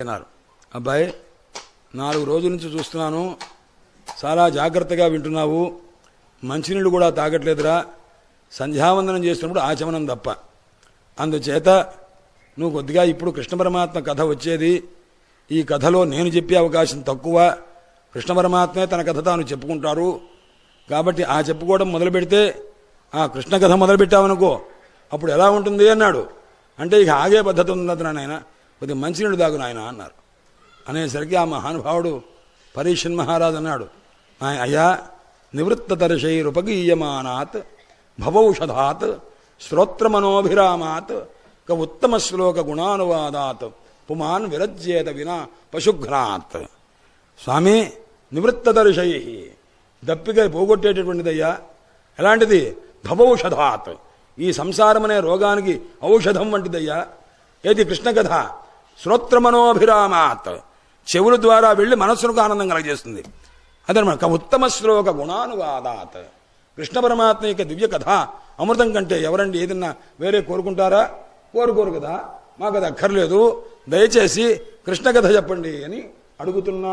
అన్నారు అబ్బాయి నాలుగు రోజుల నుంచి చూస్తున్నాను. చాలా జాగ్రత్తగా వింటున్నావు. మంచినీళ్ళు కూడా తాగట్లేదురా. సంధ్యావందనం చేస్తున్నప్పుడు ఆచమనం తప్ప. అందుచేత నువ్వు కొద్దిగా ఇప్పుడు కృష్ణ పరమాత్మ కథ వచ్చేది. ఈ కథలో నేను చెప్పే అవకాశం తక్కువ. కృష్ణ పరమాత్మే తన కథ తాను చెప్పుకుంటారు. కాబట్టి ఆ చెప్పుకోవడం మొదలు పెడితే ఆ కృష్ణ కథ మొదలుపెట్టావనుకో అప్పుడు ఎలా ఉంటుంది అన్నాడు. అంటే ఇక ఆగే పద్ధతి ఉంది అతను నాయన. కొద్దిగా మంచినీళ్ళు తాగు నాయన అన్నారు. అనేసరికి ఆ మహానుభావుడు పరీక్షన్ మహారాజు అన్నాడు "ఆయ- అయ్యా నివృత్తదర్శైరుపగీయమానాత్ భవౌషధాత్ శ్రోత్రమనోభిరామాత్ క ఉత్తమ శ్లోక గుణానువాదాత్ పుమాన్ విరజ్యేత వినా పశుఘ్నాత్. స్వామి నివృత్తదర్శై దప్పిక పోగొట్టేటటువంటిదయ్యా ఎలాంటిది? భవౌషధాత్. ఈ సంసారం అనే రోగానికి ఔషధం వంటిదయ్యా. ఏది కృష్ణ కథ శ్రోత్రమనోభిరామాత్. చెవుల ద్వారా వెళ్ళి మనస్సుకు ఆనందం కలగజేస్తుంది. అదనమాట. ఉత్తమ శ్లోక గుణానువాదాత్. కృష్ణ పరమాత్మ యొక్క దివ్య కథ. అమృతం కంటే ఎవరండి ఏదన్నా వేరే కోరుకుంటారా? కోరుకోరు కదా. మాకు అది అక్కర్లేదు. దయచేసి కృష్ణ కథ చెప్పండి అని అడుగుతున్నారు.